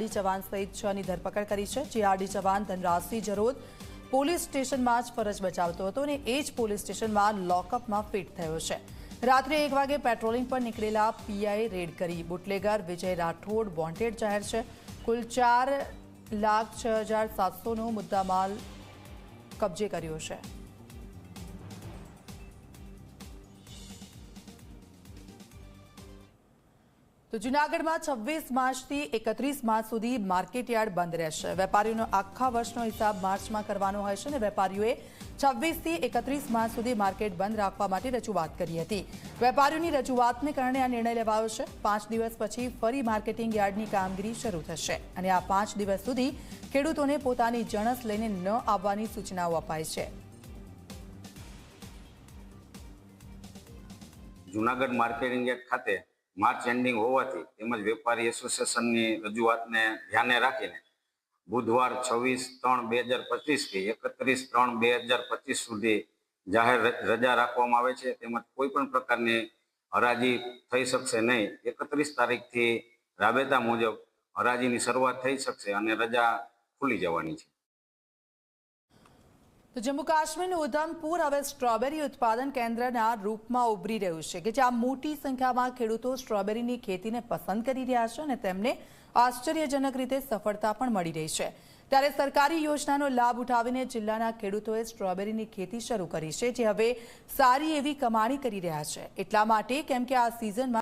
GRD જવાન સહિત છની ધરપકડ કરી છે જીઆરડી જવાન ધનરાજસિંહ જરોદ પોલીસ સ્ટેશનમાં જ ફરજ બજાવતો હતો અને એ જ પોલીસ સ્ટેશનમાં લોકઅપમાં ફિટ થયો છે. રાત્રે એક વાગે પેટ્રોલિંગ પર નીકળેલા પીઆઈ રેડ કરી બુટલેગર, વિજય રાઠોડ વોન્ટેડ જાહેર છે. કુલ ચાર લાખ છ હજાર સાતસોનો મુદ્દામાલ કબજે કર્યો છે. તો જૂનાગઢમાં છવ્વીસ માર્ચથી એકત્રીસ માર્ચ સુધી માર્કેટયાર્ડ બંધ રહેશે. વેપારીઓનો આખા વર્ષનો હિસાબ માર્ચમાં કરવાનો હોય છે અને વેપારીઓએ છવ્વીસથી એકત્રીસ માર્ચ સુધી માર્કેટ બંધ રાખવા માટે રજૂઆત કરી હતી. વેપારીઓની રજૂઆતને કારણે આ નિર્ણય લેવાયો છે. પાંચ દિવસ પછી ફરી માર્કેટિંગ યાર્ડની કામગીરી શરૂ થશે અને આ પાંચ દિવસ સુધી ખેડૂતોને પોતાની જણસ લઈને ન આવવાની સૂચનાઓ અપાઈ છે. જુનાગઢ માર્કેટિંગ યાર્ડ ખાતે માર્ચ એન્ડિંગ હોવાથી તેમજ વેપારી એસોસિએશનની રજૂઆતને ધ્યાને રાખીને બુધવાર છવ્વીસ ત્રણ બે હજાર પચીસથી એકત્રીસ ત્રણ બે હજાર પચીસ સુધી જાહેર રજા રાખવામાં આવે છે. તેમજ કોઈ પણ પ્રકારની હરાજી થઈ શકશે નહીં. એકત્રીસ તારીખથી રાબેતા મુજબ હરાજીની શરૂઆત થઈ શકશે અને રજા ખુલી જવાની છે. તો જમ્મુ કાશ્મીરનું ઉધમપુર હવે સ્ટ્રોબેરી ઉત્પાદન કેન્દ્રના રૂપમાં ઉભરી રહ્યું છે કે જ્યાં મોટી સંખ્યામાં ખેડૂતો સ્ટ્રોબેરીની ખેતીને પસંદ કરી રહ્યા છે અને તેમને આશ્ચર્યજનક રીતે સફળતા પણ મળી રહી છે. ત્યારે સરકારી યોજનાનો લાભ ઉઠાવીને જિલ્લાના ખેડૂતોએ સ્ટ્રોબેરીની ખેતી શરૂ કરી છે, જે હવે સારી એવી કમાણી કરી રહ્યા છે. એટલા માટે કેમ કે આ સિઝનમાં